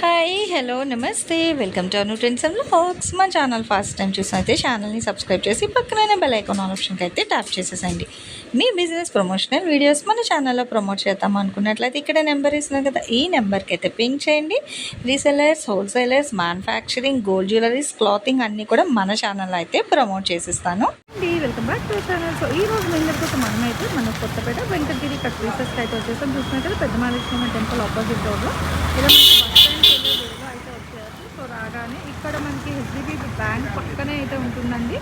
Hi hello నమస్తే. Welcome to Anu trends and facts మా channel first time చూసినైతే ఛానల్ని సబ్స్క్రైబ్ చేసి పక్కన బెల్ ఐకాన్ ఆప్షన్కి అయితే ట్యాప్ చేసేసండి మీ బిజినెస్ ప్రమోషనల్ వీడియోస్ మన ఛానల్లో ప్రమోట్ చేద్దాం అనుకున్నట్లయితే ఇక్కడ నెంబర్ ఇస్తున్నాం కదా ఈ నెంబర్కి అయితే పింక్ చేయండి. Resellers wholesalers manufacturing gold jewelleries clothing అన్నీ కూడా మన ఛానల్లో అయితే promote చేసిస్తాను. Welcome back to channel. So ఈ రోజు మీ అందరికీ మనం అయితే మన కొత్తపేట వెంకటగిరి కట్ రీసెస్కి అయితే వచ్చేసాం. చూసినట్టు పెద్ద మహాలక్ష్మి టెంపుల్ ఆపోజిట్ రోడ్లో. ఇలా మనకి బస్ స్టాండ్కి వెళ్ళే రోడ్లో అయితే వచ్చేసి సో రాగానే ఇక్కడ మనకి హెచ్డిబి బ్యాంక్ పక్కనే అయితే ఉంటుందండి.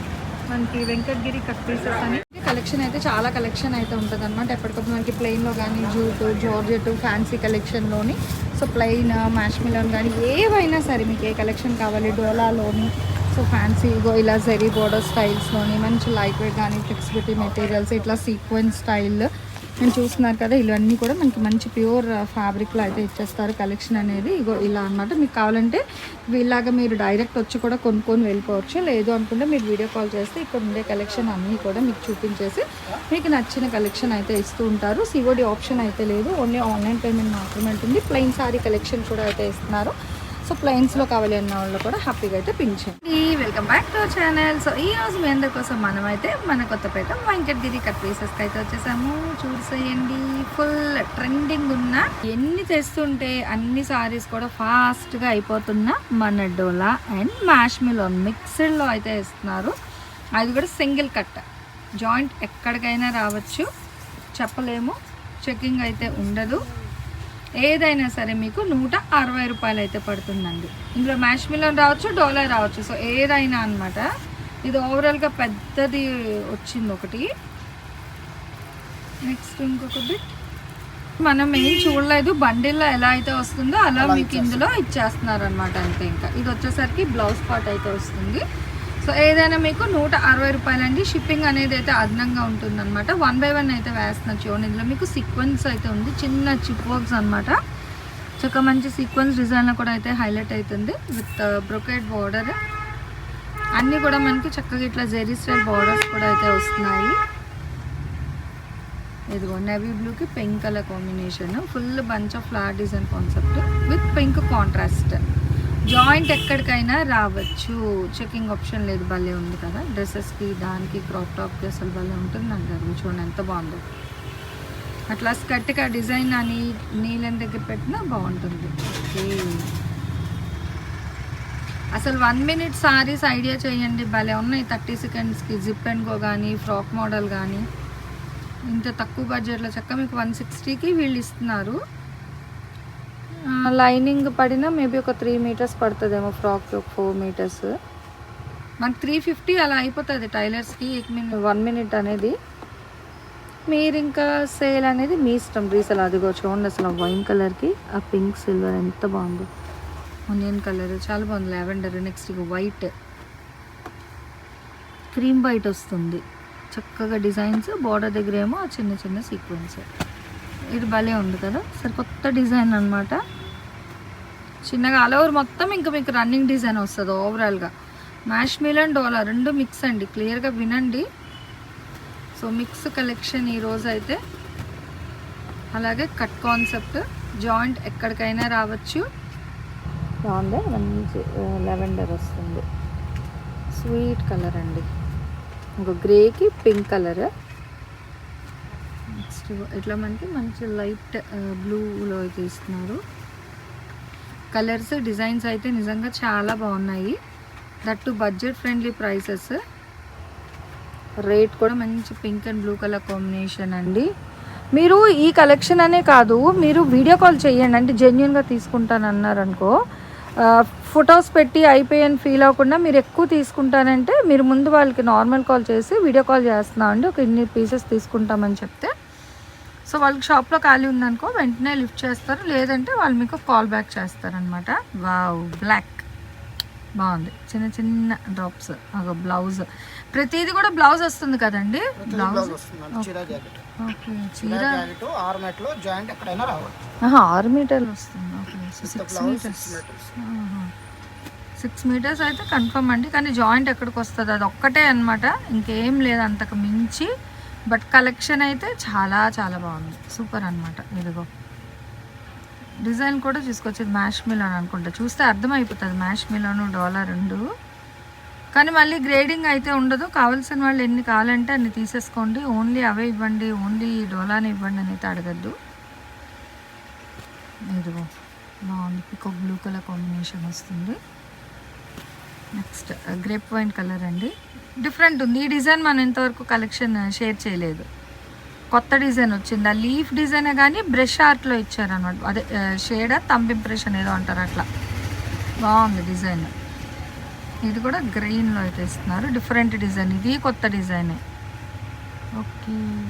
మనకి వెంకటగిరి కట్ పీసెస్ అని కలెక్షన్ అయితే చాలా కలెక్షన్ అయితే ఉంటుంది అనమాట ఎప్పటికప్పుడు మనకి ప్లెయిన్లో కానీ జూట్ జార్జెట్ ఫ్యాన్సీ కలెక్షన్లోని. సో ప్లెయిన్ మ్యాష్మిలోన్ కానీ ఏవైనా సరే మీకు ఏ కలెక్షన్ కావాలి డోలాలోని సో ఫ్యాన్సీ ఇలా జెరీ బోర్డర్ స్టైల్స్లోని మంచి లైట్ వెయిట్ కానీ ఫ్లెక్సిబిలిటీ మెటీరియల్స్ ఇట్లా సీక్వెన్స్ స్టైల్ నేను చూస్తున్నారు కదా ఇవన్నీ కూడా మనకి మంచి ప్యూర్ ఫ్యాబ్రిక్లో అయితే ఇచ్చేస్తారు. కలెక్షన్ అనేది ఇగో ఇలా అన్నమాట. మీకు కావాలంటే వీళ్ళగా మీరు డైరెక్ట్ వచ్చి కూడా కొనుక్కొని వెళ్ళిపోవచ్చు. లేదు అనుకుంటే మీరు వీడియో కాల్ చేస్తే ఇక్కడ ఉండే కలెక్షన్ అన్నీ కూడా మీకు చూపించేసి మీకు నచ్చిన కలెక్షన్ అయితే ఇస్తూ ఉంటారు. సిఓడి ఆప్షన్ అయితే లేదు. ఓన్లీ ఆన్లైన్ పేమెంట్ మాత్రమే ఉంటుంది. ప్లెయిన్ సారీ కలెక్షన్ కూడా అయితే ఇస్తున్నారు. సో ప్లెయిన్స్లో కావాలి అన్న వాళ్ళు కూడా హ్యాపీగా అయితే పింఛండి welcome back to channel so ఈ రోజు మీ అందరి కోసం మనం అయితే మన కొత్తపేట వెంకటగిరి కట్ పీసెస్కి అయితే వచ్చేసాము. చూసేయండి ఫుల్ ట్రెండింగ్ ఉన్న ఎన్ని తెస్తుంటే అన్ని సారీస్ కూడా ఫాస్ట్గా అయిపోతున్న మన డోలా అండ్ మ్యాష్మిలోన్ మిక్స్డ్లో అయితే ఇస్తున్నారు అది కూడా సింగిల్ కట్ జాయింట్ ఎక్కడికైనా రావచ్చు. చెప్పలేము. చెకింగ్ అయితే ఉండదు. ఏదైనా సరే మీకు నూట అరవై రూపాయలు అయితే పడుతుందండి. ఇందులో మ్యాష్ మిలన్ రావచ్చు డోలర్ రావచ్చు. సో ఏదైనా అనమాట ఇది ఓవరాల్గా పెద్దది వచ్చింది ఒకటి. నెక్స్ట్ ఇంకొక బిట్ మనం ఏం చూడలేదు. బండిల్లో ఎలా అయితే వస్తుందో అలా మీకు ఇందులో ఇచ్చేస్తున్నారు అనమాట అంతే ఇంకా. ఇది వచ్చేసరికి బ్లౌజ్ పార్ట్ అయితే వస్తుంది. సో ఏదైనా మీకు నూట అరవై రూపాయలండి. షిప్పింగ్ అనేది అయితే అదనంగా ఉంటుందన్నమాట. వన్ బై వన్ అయితే వేస్తున్నారు చూడండి. ఇందులో మీకు సీక్వెన్స్ అయితే ఉంది. చిన్న చిప్ వర్క్స్ అనమాట చక్క మంచి సీక్వెన్స్ డిజైన్లో కూడా అయితే హైలైట్ అవుతుంది. విత్ బ్రొకెట్ బార్డర్ అన్నీ కూడా మనకి చక్కగా ఇట్లా జెరీ స్టైల్ బార్డర్స్ కూడా అయితే వస్తున్నాయి. ఇదిగో నెవీ బ్లూకి pink colour combination full bunch of flat design concept with pink contrast joint ఎక్కడికైనా రావచ్చు. చెకింగ్ ఆప్షన్ లేదు భలే ఉంది కదా. డ్రెస్సెస్కి దానికి క్రాప్ టాప్కి అసలు భలే ఉంటుంది అంటారు చూడండి ఎంత బాగుందో. అట్లా స్కర్ట్కి ఆ డిజైన్ అని నీళ్ళని దగ్గర పెట్టినా బాగుంటుంది. ఓకే. అసలు వన్ మినిట్ సారీస్ ఐడియా చేయండి. భలే ఉన్నాయి. థర్టీ సెకండ్స్కి జిప్ అండ్ గో కానీ ఫ్రాక్ మోడల్ కానీ ఇంత తక్కువ బడ్జెట్లో చక్క మీకు వన్ సిక్స్టీకి వీళ్ళు ఇస్తున్నారు. లైనింగ్ పడినా మేబీ ఒక త్రీ మీటర్స్ పడుతుందేమో ఫ్రాక్ ఒక ఫోర్ మీటర్స్. మనకి త్రీ ఫిఫ్టీ అలా అయిపోతుంది టైలర్స్కి ఎక్ మినిట్ వన్ మినిట్ అనేది. మీరు ఇంకా సేల్ అనేది మీ ఇష్టం రీసెల్ అదిగో చూడండి అసలు వైన్ కలర్కి. ఆ పింక్ సిల్వర్ ఎంత బాగుందో. ఆనియన్ కలర్ చాలా బాగుంది లావెండర్ నెక్స్ట్ ఇక వైట్. క్రీమ్ వైట్ వస్తుంది. చక్కగా డిజైన్స్ బార్డర్ దగ్గర ఏమో చిన్న చిన్న సీక్వెన్స్ ఇది భలే ఉంది కదా సరే కొత్త డిజైన్ అనమాట చిన్నగా ఆల్ ఓవర్ మొత్తం ఇంకా మీకు రన్నింగ్ డిజైన్ వస్తుంది ఓవరాల్గా మ్యాష్ మిలన్ డోలా రెండు మిక్స్ అండి. క్లియర్గా వినండి. సో మిక్స్ కలెక్షన్ ఈరోజు అయితే అలాగే కట్ కాన్సెప్ట్ జాయింట్ ఎక్కడికైనా రావచ్చు. బాగుంది? మంచి లెవెండర్ వస్తుంది. స్వీట్ కలర్ అండి. ఇంకో గ్రేకి పింక్ కలర్ నెక్స్ట్ ఇట్లా మనకి? మంచి లైట్ బ్లూలో అయితే ఇస్తున్నారు కలర్స్ డిజైన్స్ అయితే నిజంగా చాలా బాగున్నాయి. That budget friendly prices. Rate కూడా మంచి pink and blue colour combination అండి. మీరు ఈ కలెక్షన్ అనే కాదు మీరు వీడియో కాల్ చేయండి అంటే జెన్యున్గా తీసుకుంటాను అన్నారు అనుకో ఫొటోస్ పెట్టి అయిపోయాను ఫీల్ అవ్వకుండా మీరు ఎక్కువ తీసుకుంటానంటే మీరు ముందు వాళ్ళకి నార్మల్ కాల్ చేసి వీడియో కాల్ చేస్తున్నామండి. ఒక ఇన్ని పీసెస్ తీసుకుంటామని చెప్తే సో వాళ్ళకి షాప్లో ఖాళీ ఉందనుకో వెంటనే లిఫ్ట్ చేస్తారు. లేదంటే వాళ్ళు మీకు కాల్ బ్యాక్ చేస్తారనమాట వావ్ బ్లాక్. బాగుంది. చిన్న చిన్న డ్రాప్స్ ఒక బ్లౌజ్. ప్రతిదీ కూడా బ్లౌజ్ వస్తుంది కదండి? బ్లౌజ్? చీర ఆరు మీటర్లు వస్తుంది. Okay six blouse metres six metres six metres అయితే కన్ఫర్మ్ అండి. కానీ జాయింట్ ఎక్కడికి వస్తుంది? అది ఒక్కటే అనమాట ఇంకేం లేదు అంతకు మించి. బట్ కలెక్షన్ అయితే చాలా చాలా బాగుంది. సూపర్ అనమాట ఇదిగో. డిజైన్ కూడా చూసుకోవచ్చు మ్యాష్ మిలాన్ అనుకుంటా. చూస్తే అర్థమైపోతుంది మ్యాష్ మిలాను డోలా రెండు. కానీ మళ్ళీ గ్రేడింగ్ అయితే ఉండదు. కావాల్సిన వాళ్ళు ఎన్ని కావాలంటే అన్ని తీసేసుకోండి. ఓన్లీ అవే ఇవ్వండి ఓన్లీ డోలాని ఇవ్వండి అని అయితే అడగద్దు. ఇదిగో. బాగుంది. పికో బ్లూ కలర్ కాంబినేషన్ వస్తుంది. నెక్స్ట్ గ్రేప్ వైన్ కలర్ అండి. డిఫరెంట్ ఉంది. ఈ డిజైన్ మనం ఇంతవరకు కలెక్షన్ షేర్ చేయలేదు. కొత్త డిజైన్ వచ్చింది. ఆ లీఫ్ డిజైనే కానీ బ్రష్ ఆర్ట్లో ఇచ్చారనమాట అదే షేడ్ తంబ్ ఇంప్రెషన్ ఏదో అంటారు అట్లా. బాగుంది డిజైన్. ఇది కూడా గ్రీన్లో అయితే ఇస్తున్నారు. Different design. ఇది కొత్త డిజైనే. ఓకే.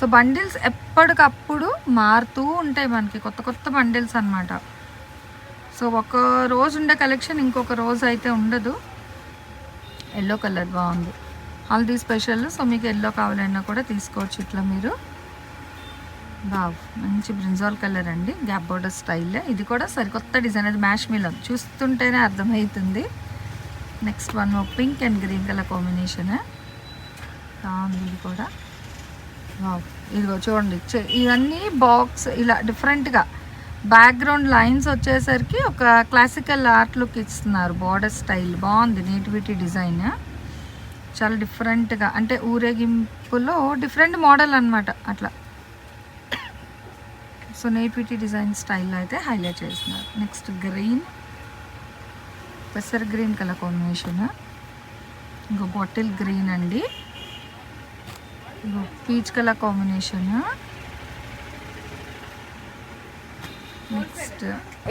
సో బండిల్స్ ఎప్పటికప్పుడు మారుతూ ఉంటాయి మనకి. కొత్త కొత్త బండిల్స్ అన్నమాట. సో ఒక రోజు ఉండే కలెక్షన్ ఇంకొక రోజు అయితే ఉండదు. ఎల్లో కలర్ బాగుంది. హల్దీ స్పెషల్ సో మీకు ఎల్లో కావాలన్నా కూడా తీసుకోవచ్చు ఇట్లా మీరు. బావ్ మంచి బ్రింజాల్ కలర్ అండి. గ్యాప్ బోర్డర్ స్టైల్ ఇది కూడా సరికొత్త డిజైన్ అది మ్యాష్ మిలం చూస్తుంటేనే అర్థమవుతుంది next one pink and green colour combination బాగుంది ఇది కూడా. వావ్ ఇదిగో చూడండి. ఇవన్నీ బాక్స్ ఇలా డిఫరెంట్గా బ్యాక్గ్రౌండ్ లైన్స్ వచ్చేసరికి ఒక క్లాసికల్ ఆర్ట్ లుక్ ఇస్తున్నారు. బార్డర్ స్టైల్ బాగుంది. నేటివిటీ డిజైన్ చాలా డిఫరెంట్గా అంటే ఊరేగింపులో డిఫరెంట్ మోడల్ అన్నమాట. అట్లా. సో నేటివిటీ డిజైన్ స్టైల్లో అయితే హైలైట్ చేస్తున్నారు. నెక్స్ట్ గ్రీన్ పెసర్ గ్రీన్ కలర్ కాంబినేషన్ ఇంకో బాటిల్ గ్రీన్ అండి. ఇంకో పీచ్ కలర్ కాంబినేషన్ నెక్స్ట్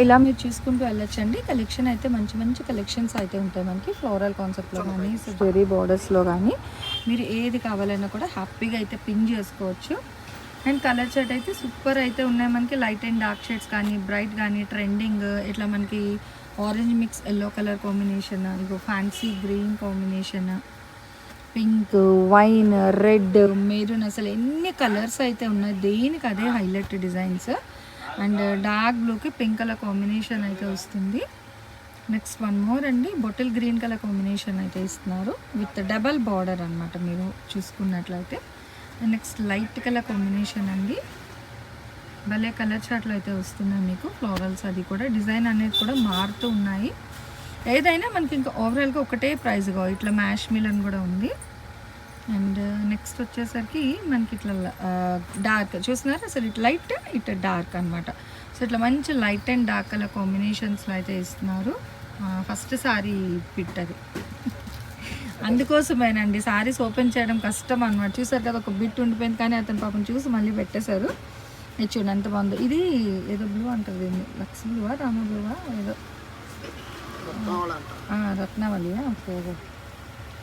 ఇలా మీరు చూసుకుంటూ వెళ్ళొచ్చండి. కలెక్షన్ అయితే మంచి మంచి కలెక్షన్స్ అయితే ఉంటాయి మనకి. ఫ్లోరల్ కాన్సెప్ట్లో కానీ జెరీ బార్డర్స్లో కానీ మీరు ఏది కావాలన్నా కూడా హ్యాపీగా అయితే పిన్ చేసుకోవచ్చు. అండ్ కలర్ షర్ట్ అయితే సూపర్ అయితే ఉన్నాయి మనకి. లైట్ అండ్ డార్క్ షేడ్స్ కానీ బ్రైట్ కానీ ట్రెండింగ్ ఇట్లా మనకి orange mix yellow colour combination ఇంకో fancy green combination pink wine red maroon అసలు ఎన్ని కలర్స్ అయితే ఉన్నాయి. దేనికి అదే హైలైట్ డిజైన్స్ అండ్ డార్క్ బ్లూకి పింక్ కలర్ కాంబినేషన్ అయితే వస్తుంది. నెక్స్ట్ వన్ మోర్ అండి బొటిల్ గ్రీన్ కలర్ కాంబినేషన్ అయితే ఇస్తున్నారు. విత్ డబల్ బార్డర్ అన్నమాట మీరు చూసుకున్నట్లయితే. నెక్స్ట్ లైట్ కలర్ కాంబినేషన్ అండి. భలే కలర్ చార్ట్లు అయితే వస్తున్నాయి మీకు ఫ్లోరల్స్ అది కూడా. డిజైన్ అనేది కూడా మారుతూ ఉన్నాయి. ఏదైనా మనకి ఇంకా ఓవరాల్గా ఒకటే ప్రైస్గా ఇట్లా మ్యాష్ మిలన్ కూడా ఉంది. అండ్ నెక్స్ట్ వచ్చేసరికి మనకి ఇట్లా డార్క్ చూస్తున్నారా? అసలు ఇట్లా లైట్ ఇట్లా డార్క్ అన్నమాట. సో ఇట్లా మంచి లైట్ అండ్ డార్క్ కలర్ కాంబినేషన్స్లో అయితే ఇస్తున్నారు. ఫస్ట్ సారీ పిట్ అది. అందుకోసమేనండి సారీస్ ఓపెన్ చేయడం కష్టం అనమాట చూసారు కదా ఒక బిట్ ఉండిపోయింది కానీ అతను పాపం చూసి మళ్ళీ పెట్టేశారు. ఇది చూడండి ఎంత బాగుందో. ఇది ఏదో బ్లూ అంటారు దీన్ని. లక్స్ బ్లూవా రామ బ్లూవా ఏదో? రత్నావళియా ఓకే ఓకే.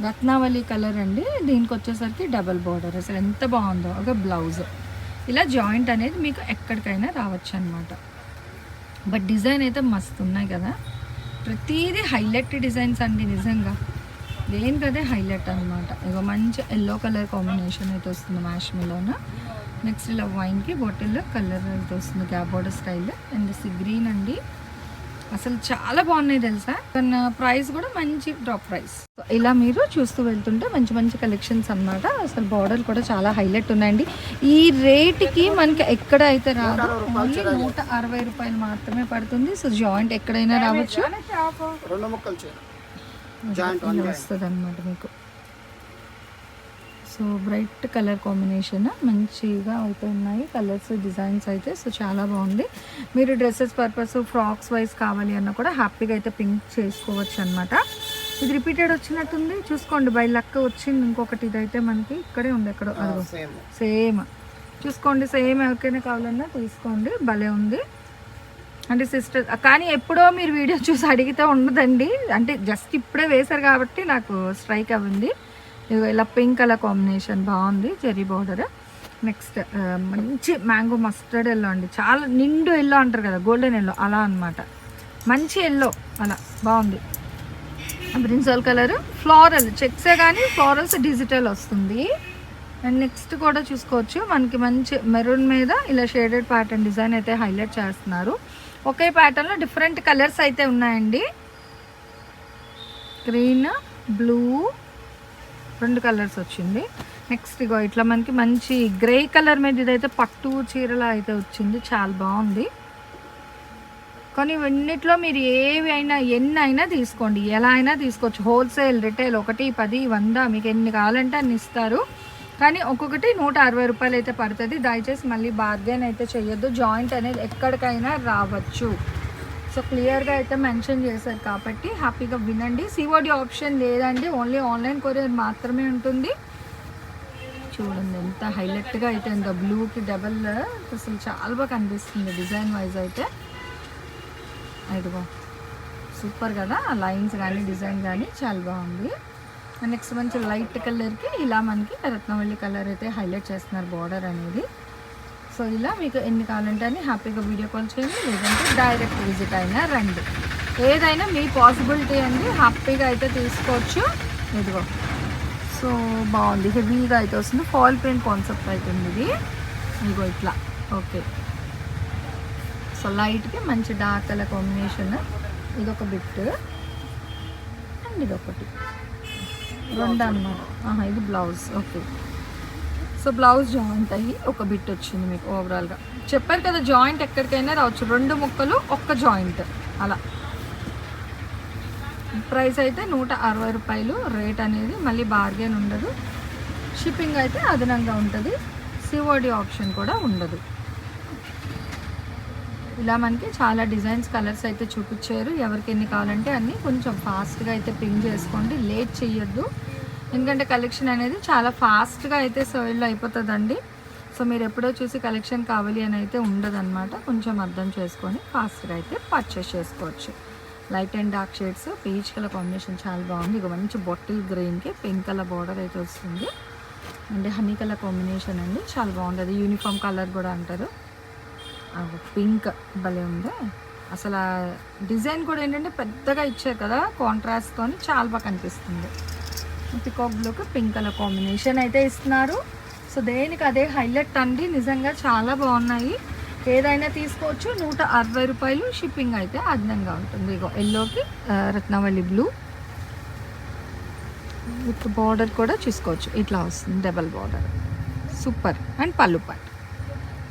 రత్నావళి కలర్ అండి. దీనికి వచ్చేసరికి డబల్ బార్డర్. అసలు ఎంత బాగుందో. ఒక బ్లౌజ్. ఇలా జాయింట్ అనేది మీకు ఎక్కడికైనా రావచ్చు అనమాట బట్ డిజైన్ అయితే మస్తు ఉన్నాయి కదా. ప్రతిదీ హైలైట్ డిజైన్స్ అండి నిజంగా. దేనికదే హైలైట్ అనమాట ఇక మంచి ఎల్లో కలర్ కాంబినేషన్ అయితే వస్తుంది మ్యాష్ మిలోన. నెక్స్ట్ ఇలా వైన్కి బాటిల్లో కలర్ అయితే వస్తుంది. Gap border style. And green అండి. అసలు చాలా బాగున్నాయి తెలుసా? ప్రైస్ కూడా మంచి డ్రాప్ ప్రైస్. ఇలా మీరు చూస్తూ వెళ్తుంటే మంచి మంచి కలెక్షన్స్ అన్నమాట. అసలు బార్డర్ కూడా చాలా హైలైట్ ఉన్నాయండి. ఈ రేట్కి మనకి ఎక్కడ అయితే రాదు ఓన్లీ నూట అరవై రూపాయలు మాత్రమే పడుతుంది. సో జాయింట్ ఎక్కడైనా రావచ్చు. వస్తుంది అనమాట మీకు. సో బ్రైట్ కలర్ కాంబినేషన్ మంచిగా అయితే ఉన్నాయి. కలర్స్ డిజైన్స్ అయితే సో చాలా బాగుంది. మీరు డ్రెస్సెస్ పర్పస్ ఫ్రాక్స్ వైజ్ కావాలి అన్న కూడా హ్యాపీగా అయితే పింక్ చేసుకోవచ్చు అనమాట ఇది రిపీటెడ్ వచ్చినట్టుంది. చూసుకోండి బై లక్ వచ్చింది. ఇంకొకటి ఇదైతే మనకి ఇక్కడే ఉంది ఎక్కడో సేమ్ చూసుకోండి సేమ్ ఎవరికైనా కావాలన్నా తీసుకోండి. భలే ఉంది. అంటే సిస్టర్ కానీ ఎప్పుడో మీరు వీడియో చూసి అడిగితే ఉండదండి. అంటే జస్ట్ ఇప్పుడే వేశారు కాబట్టి నాకు స్ట్రైక్ అవ్వింది. ఇలా పింక్ కలర్ కాంబినేషన్ బాగుంది చెరీ బార్డర్. నెక్స్ట్ మంచి మ్యాంగో మస్టర్డ్ ఎల్లో అండి. చాలా నిండు ఎల్లో అంటారు కదా గోల్డెన్ ఎల్లో అలా అనమాట మంచి ఎల్లో అలా బాగుంది. బ్రిన్సల్ కలర్ ఫ్లోరల్ చెక్సే కానీ ఫ్లోరల్స్ డిజిటల్ వస్తుంది. అండ్ నెక్స్ట్ కూడా చూసుకోవచ్చు మనకి మంచి మెరూన్ మీద ఇలా షేడెడ్ ప్యాటర్న్ డిజైన్ అయితే హైలైట్ చేస్తున్నారు. ఒకే ప్యాటర్న్లో డిఫరెంట్ కలర్స్ అయితే ఉన్నాయండి. గ్రీన్ బ్లూ రెండు కలర్స్ వచ్చింది. నెక్స్ట్ ఇగో ఇట్లా మనకి మంచి గ్రే కలర్ మీద ఇదైతే పట్టు చీరలా అయితే వచ్చింది. చాలా బాగుంది. కానీ ఇవన్నిట్లో మీరు ఏవి అయినా ఎన్ని అయినా తీసుకోండి. ఎలా అయినా తీసుకోవచ్చు. హోల్సేల్ రిటైల్ ఒకటి పది వంద మీకు ఎన్ని కావాలంటే అన్ని ఇస్తారు. కానీ ఒక్కొక్కటి నూట అరవై రూపాయలు అయితే పడుతుంది. దయచేసి మళ్ళీ బార్గెన్ అయితే చేయొద్దు జాయింట్ అనేది ఎక్కడికైనా రావచ్చు. సో క్లియర్గా అయితే మెన్షన్ చేశారు కాబట్టి హ్యాపీగా వినండి. సిఓడి ఆప్షన్ లేదండి. ఓన్లీ ఆన్లైన్ కొరియర్ మాత్రమే ఉంటుంది. చూడండి ఎంత హైలైట్గా అయితే ఎంత బ్లూకి డబల్ అసలు చాలా బాగా కనిపిస్తుంది డిజైన్ వైజ్ అయితే. ఇదిగో సూపర్ కదా? లైన్స్ కానీ డిజైన్ కానీ చాలా బాగుంది. నెక్స్ట్ మంచి లైట్ కలర్కి ఇలా మనకి రత్నవల్లి కలర్ అయితే హైలైట్ చేస్తున్నారు బార్డర్ అనేది. సో ఇలా మీకు ఎన్ని కావాలంటే అని హ్యాపీగా వీడియో కాల్ చేయండి లేదంటే డైరెక్ట్ విజిట్ అయినా రండి. ఏదైనా మీ పాసిబిలిటీ అండి హ్యాపీగా అయితే తీసుకోవచ్చు. ఇదిగో. సో బాగుంది. హెవీగా అయితే వస్తుంది. ఫాల్ పెయింట్ కాన్సెప్ట్ అవుతుంది ఇది. ఇదిగో ఇట్లా. ఓకే. సో లైట్కి మంచి డార్క్ కలర్ కాంబినేషన్. ఇదొక బిట్. అండ్ ఇదొకటి. రెండు అన్నమాట ఆహా, ఇది blouse. Okay. So blouse joint అయ్యి ఒక బిట్ వచ్చింది మీకు ఓవరాల్గా చెప్పారు కదా జాయింట్ ఎక్కడికైనా రావచ్చు. రెండు ముక్కలు ఒక్క జాయింట్. అలా. ప్రైస్ అయితే నూట అరవై రూపాయలు. రేట్ అనేది మళ్ళీ బార్గెన్ ఉండదు. షిప్పింగ్ అయితే అదనంగా ఉంటుంది. సిఓడి ఆప్షన్ కూడా ఉండదు. ఇలా మనకి చాలా డిజైన్స్ కలర్స్ అయితే చూపించారు. ఎవరికి ఎన్ని కావాలంటే అన్నీ కొంచెం ఫాస్ట్గా అయితే పింక్ చేసుకోండి. లేట్ చేయొద్దు ఎందుకంటే కలెక్షన్ అనేది చాలా ఫాస్ట్గా అయితే సేల్లో అయిపోతుందండి. సో మీరు ఎప్పుడో చూసి కలెక్షన్ కావాలి అని అయితే ఉండదన్నమాట. కొంచెం అర్థం చేసుకొని ఫాస్ట్గా అయితే పర్చేస్ చేసుకోవచ్చు. Light and dark shades peach colour combination చాలా బాగుంది. ఇక మంచి బొట్టిల్ గ్రీన్కి పింక్ కలర్ బార్డర్ అయితే వస్తుంది. అండ్ హనీ కలర్ కాంబినేషన్ అండి చాలా బాగుంటుంది యూనిఫామ్ కలర్ కూడా అంటారు. పింక్ భలే ఉంది. అసలు డిజైన్ కూడా ఏంటంటే పెద్దగా ఇచ్చారు కదా కాంట్రాస్ట్తో చాలా బాగా కనిపిస్తుంది. పికాక్ బ్లూకి పింక్ కలర్ కాంబినేషన్ అయితే ఇస్తున్నారు. సో దేనికి అదే హైలైట్ అండి. నిజంగా చాలా బాగున్నాయి. ఏదైనా తీసుకోవచ్చు. నూట అరవై రూపాయలు షిప్పింగ్ అయితే అదనంగా ఉంటుంది. ఇగో ఎల్లోకి రత్నవల్లి బ్లూ. విత్ బార్డర్ కూడా చూసుకోవచ్చు. ఇట్లా వస్తుంది డబల్ బార్డర్. సూపర్. అండ్ పళ్ళు పట్.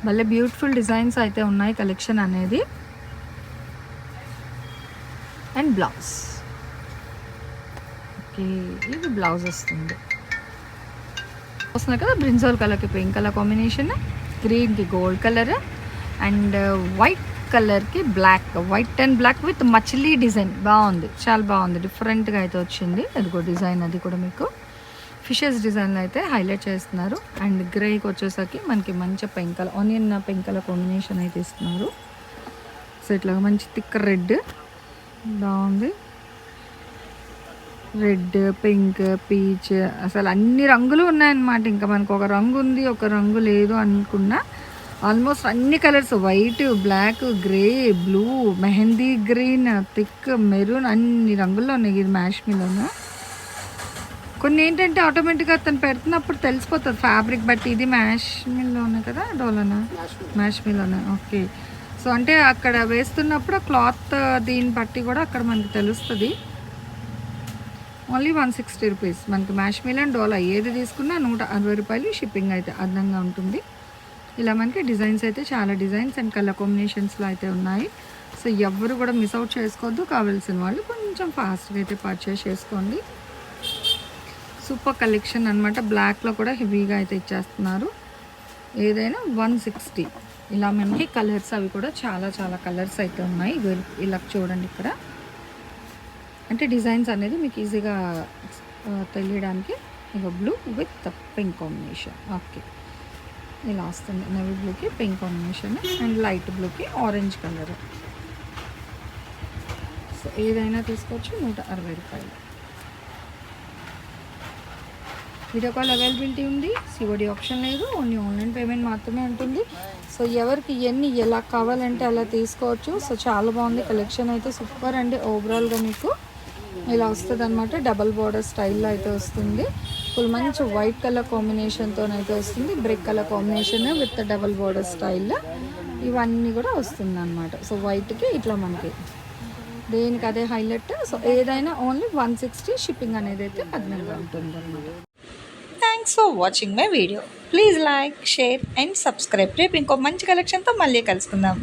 భలే బ్యూటిఫుల్ డిజైన్స్ అయితే ఉన్నాయి కలెక్షన్ అనేది. And blouse. ఓకే ఇది బ్లౌజ్ వస్తుంది. వస్తుంది కదా బ్రింజాల్ కలర్కి పింక్ కలర్ కాంబినేషన్ గ్రీన్కి గోల్డ్ కలర్ అండ్ వైట్ కలర్కి black white and black with మచిలీ design బాగుంది. చాలా బాగుంది. డిఫరెంట్గా అయితే వచ్చింది. అదిగో డిజైన్ అది కూడా మీకు. ఫిషెస్ డిజైన్లో అయితే హైలైట్ చేస్తున్నారు. అండ్ గ్రేకి వచ్చేసరికి మనకి మంచి పెంకల ఆనియన్ పెంకల కాంబినేషన్ అయితే ఇస్తున్నారు సో ఇట్లా మంచి థిక్ రెడ్ బాగుంది. రెడ్ పింక్ పీచ్ అసలు అన్ని రంగులు ఉన్నాయన్నమాట. ఇంకా మనకు ఒక రంగు ఉంది ఒక రంగు లేదు అనుకున్నా ఆల్మోస్ట్ అన్ని colours white black grey blue mehendi green thick maroon అన్ని రంగుల్లో ఉన్నాయి ఇది మ్యాష్ మీలోనా. కొన్ని ఏంటంటే ఆటోమేటిక్గా తను పెడుతున్నప్పుడు తెలిసిపోతుంది. ఫ్యాబ్రిక్ బట్టి ఇది మ్యాష్ మిల్లోనే కదా డోలోనా? మ్యాష్ మిల్లోనే ఓకే. సో అంటే అక్కడ వేస్తున్నప్పుడు క్లాత్ దీన్ని బట్టి కూడా అక్కడ మనకి తెలుస్తుంది. Only one sixty rupees. మనకి మ్యాష్మిలన్ డోలా ఏది తీసుకున్నా నూట అరవై రూపాయలు షిప్పింగ్ అయితే అదనంగా ఉంటుంది. ఇలా మనకి డిజైన్స్ అయితే చాలా డిజైన్స్ అండ్ కలర్ కాంబినేషన్స్లో అయితే ఉన్నాయి. సో ఎవరు కూడా మిస్ అవుట్ చేసుకోవద్దు. కావాల్సిన వాళ్ళు కొంచెం ఫాస్ట్గా అయితే పర్చేస్ చేసుకోండి. సూపర్ కలెక్షన్ అనమాట బ్లాక్లో కూడా హెవీగా అయితే ఇచ్చేస్తున్నారు. ఏదైనా వన్ సిక్స్టీ. ఇలా మనకి కలర్స్ అవి కూడా చాలా చాలా కలర్స్ అయితే ఉన్నాయి. ఇలా చూడండి ఇక్కడ. అంటే డిజైన్స్ అనేది మీకు ఈజీగా తెలియడానికి ఇక blue with pink combination okay ఇలా వస్తుంది నవీ బ్లూకి పింక్ కాంబినేషన్ అండ్ లైట్ బ్లూకి ఆరెంజ్ కలర్ సో ఏదైనా తీసుకోవచ్చు నూట అరవై రూపాయలు. వీడియో కాల్ అవైలబిలిటీ ఉంది సిఓడి ఆప్షన్ లేదు ఓన్లీ ఆన్లైన్ పేమెంట్ మాత్రమే ఉంటుంది. సో ఎవరికి ఎన్ని ఎలా కావాలంటే అలా తీసుకోవచ్చు. సో చాలా బాగుంది కలెక్షన్ అయితే సూపర్ అండి. ఓవరాల్గా మీకు ఇలా వస్తుంది అనమాట డబల్ బార్డర్ స్టైల్లో అయితే వస్తుంది. ఫుల్ మంచి వైట్ కలర్ కాంబినేషన్తో అయితే వస్తుంది. Brick colour combination with double border స్టైల్లో ఇవన్నీ కూడా వస్తుంది అనమాట సో వైట్కి ఇట్లా మనకి. దేనికి అదే హైలైట్ సో ఏదైనా ఓన్లీ వన్ సిక్స్టీ షిప్పింగ్ అనేది అయితే అదనంగా ఉంటుంది అనమాట thanks for watching my video please like share and subscribe రేపు ఇంకో మంచి కలెక్షన్తో మళ్ళీ కలుసుకుందాం.